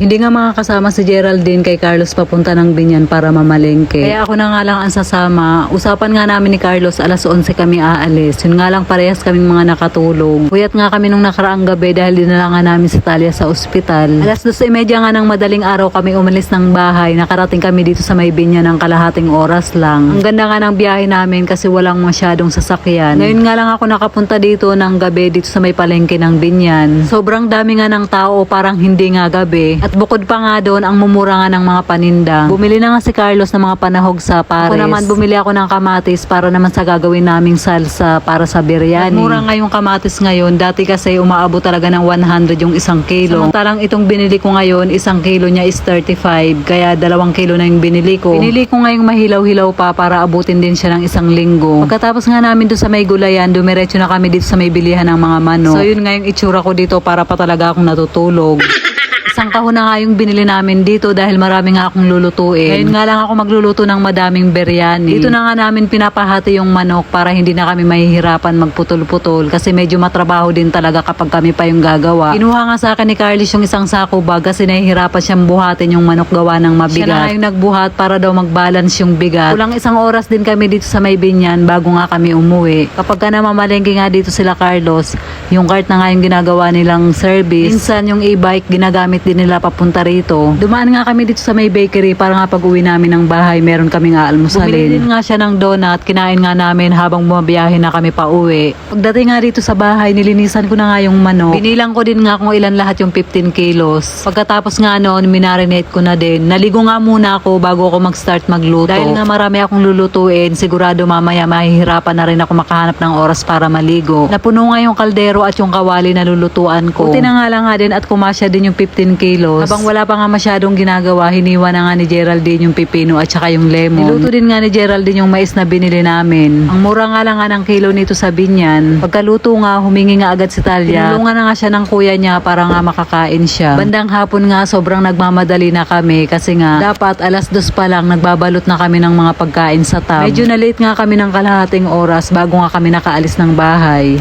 Hindi nga makakasama si Geraldine kay Carlos papunta ng Binyan para mamalengke. Kaya ako na nga lang ang sasama. Usapan nga namin ni Carlos alas 11 kami aalis. Yun nga lang parehas kaming mga nakatulog. Puyat nga kami nung nakaraang gabi dahil dinala nga namin si Talia sa ospital. Alas 12.30 nga ng madaling araw kami umalis ng bahay. Nakarating kami dito sa may Binyan ng kalahating oras lang. Ang ganda nga ng biyahe namin kasi walang masyadong sasakyan. Ngayon nga lang ako nakapunta dito ng gabi dito sa may palengke ng Binyan. Sobrang dami nga ng tao parang hindi nga gabi. At bukod pa nga doon ang mumura nga ng mga paninda. Bumili na nga si Carlos ng mga panahog sa pares. Ako naman bumili ako ng kamatis para naman sa gagawin naming salsa para sa biryani. At mura nga yung kamatis ngayon. Dati kasi umaabot talaga ng 100 yung isang kilo. Samantalang itong binili ko ngayon, isang kilo niya is 35. Kaya dalawang kilo na yung binili ko. Binili ko ngayong mahilaw-hilaw pa para abutin din siya ng isang linggo. Pagkatapos nga namin doon sa may gulayan, dumiretso na kami dito sa may bilihan ng mga manok. So yun nga yung itsura ko dito para pa talaga akong natutulog. Isang kahon na nga yung binili namin dito dahil marami nga akong lulutuin. Ngayon nga lang ako magluluto ng madaming biryani. Dito na nga namin pinapahati yung manok para hindi na kami mahihirapan magputol-putol kasi medyo matrabaho din talaga kapag kami pa yung gagawa. Kinuha nga sa akin ni Carlos yung isang sako bag kasi nahihirapan siyang buhatin yung manok gawa ng mabigat. Siya na yung nagbuhat para daw mag-balance yung bigat. Kulang isang oras din kami dito sa may binyan bago nga kami umuwi. Kapag ka namamalengke nga dito sila Carlos, yung cart na nga yung ginagawa nilang service. Minsan yung e-bike ginagamit din nila papunta rito. Dumaan nga kami dito sa may bakery para nga pag uwi namin ng bahay meron kaming aalmusalin. Bumili din nga siya ng donut, kinain nga namin habang bumabiyahe na kami pa uwi. Pagdating nga dito sa bahay, nilinisan ko na nga yung manok. Binilang ko din nga kung ilan lahat yung 15 kilos. Pagkatapos nga noon, minarinate ko na din. Naligo nga muna ako bago ako mag-start magluto. Dahil nga marami akong lulutuin, sigurado mamaya mahihirapan na rin ako makahanap ng oras para maligo. Napuno nga yung kaldero at yung kawali na lulutuan ko. Buti na nga lang nga din at kumasya din yung 15 kilos. Habang wala pa nga masyadong ginagawa, hiniwa na nga ni Geraldine yung pipino at saka yung lemon. Niluto din nga ni Geraldine yung mais na binili namin. Ang mura nga lang nga ng kilo nito sa binyan. Pagkaluto nga, humingi nga agad si Talia. Tinulungan na nga siya ng kuya niya para nga makakain siya. Bandang hapon nga, sobrang nagmamadali na kami kasi nga dapat alas dos pa lang nagbabalot na kami ng mga pagkain sa tab. Medyo na late nga kami ng kalahating oras bago nga kami nakaalis ng bahay.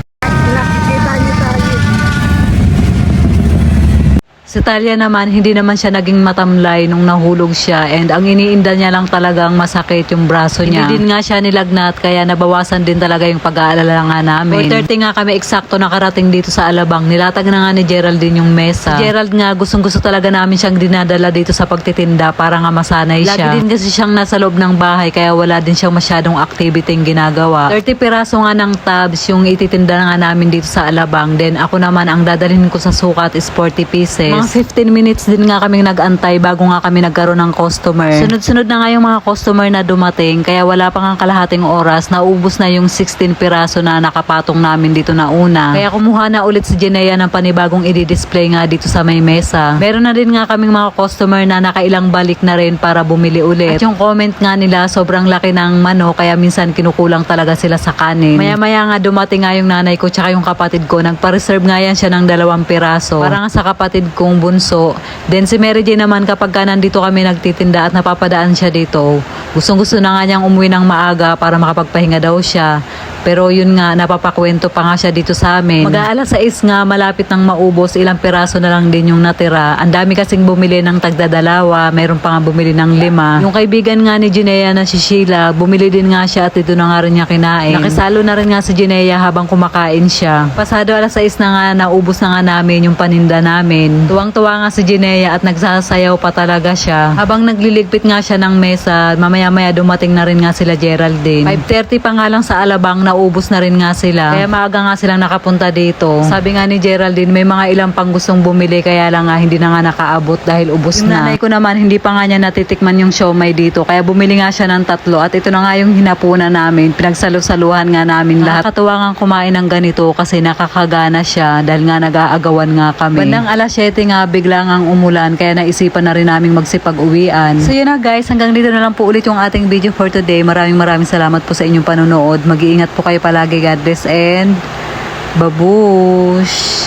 Si Talia naman, hindi naman siya naging matamlay nung nahulog siya and ang iniinda niya lang talagang masakit yung braso niya. Hindi din nga siya nilagnat kaya nabawasan din talaga yung pag-aalala nga namin. 4.30 nga kami eksakto nakarating dito sa Alabang. Nilatag na nga ni Geraldine yung mesa. Si Gerald nga gustong gusto talaga namin siyang dinadala dito sa pagtitinda para nga masanay siya. Lagi din kasi siyang nasa loob ng bahay kaya wala din siyang masyadong activity yung ginagawa. 30 piraso nga ng tabs yung ititinda nga namin dito sa Alabang. Then ako naman ang dadalhin ko sa sukat is 40 pieces. Mga 15 minutes din nga kaming nag-antay bago nga kami nagkaroon ng customer. Sunod-sunod na nga yung mga customer na dumating kaya wala pa nga kalahating oras naubos na yung 16 piraso na nakapatong namin dito na una. Kaya kumuha na ulit si Jenea ng panibagong i-display nga dito sa may mesa. Meron na din nga kaming mga customer na nakailang balik na rin para bumili ulit. At yung comment nga nila sobrang laki ng mano kaya minsan kinukulang talaga sila sa kanin. Maya-maya nga dumating nga yung nanay ko tsaka yung kapatid ko. Nagpa-reserve nga yan siya ng dalawang piraso. Para nga sa kapatid kong bunso. Then si Mary Jane naman kapag ka nandito kami nagtitinda at napapadaan siya dito, gustong gusto na nga niyang umuwi ng maaga para makapagpahinga daw siya. Pero yun nga, napapakwento pa nga siya dito sa amin. Mag-aala sa is nga, malapit nang maubos, ilang piraso na lang din yung natira. Ang dami kasing bumili ng tagdadalawa, mayroon pa nga bumili ng lima. Yung kaibigan nga ni Jinea na si Sheila, bumili din nga siya at ito na nga rin niya kinain. Nakisalo na rin nga si Jinea habang kumakain siya. Pasado alas 6 na nga, naubos na nga namin yung paninda namin. Tuwang-tuwa nga si Jinea at nagsasayaw pa talaga siya. Habang nagliligpit nga siya ng mesa, mamaya-maya dumating na rin nga sila Geraldine. 5.30 pa nga lang sa Alabang, naubos na rin nga sila. Kaya maaga nga silang nakapunta dito. Sabi nga ni Geraldine, may mga ilang pang gustong bumili kaya lang nga hindi na nga nakaabot dahil ubos yung na. nanay ko naman, hindi pa nga niya natitikman yung siomay dito. Kaya bumili nga siya ng tatlo at ito na nga yung hinapunan namin. Pinagsalusaluhan nga namin lahat. Nakakatuwa nga kumain ng ganito kasi nakakagana siya dahil nga nag-aagawan nga kami. Bandang alas 7 nga bigla nga umulan kaya naisipan na rin namin magsipag-uwian. So yun na guys, hanggang dito na lang po ulit yung ating video for today. Maraming maraming salamat po sa inyong panonood. Mag-iingat po kayo palagi. God bless and babush!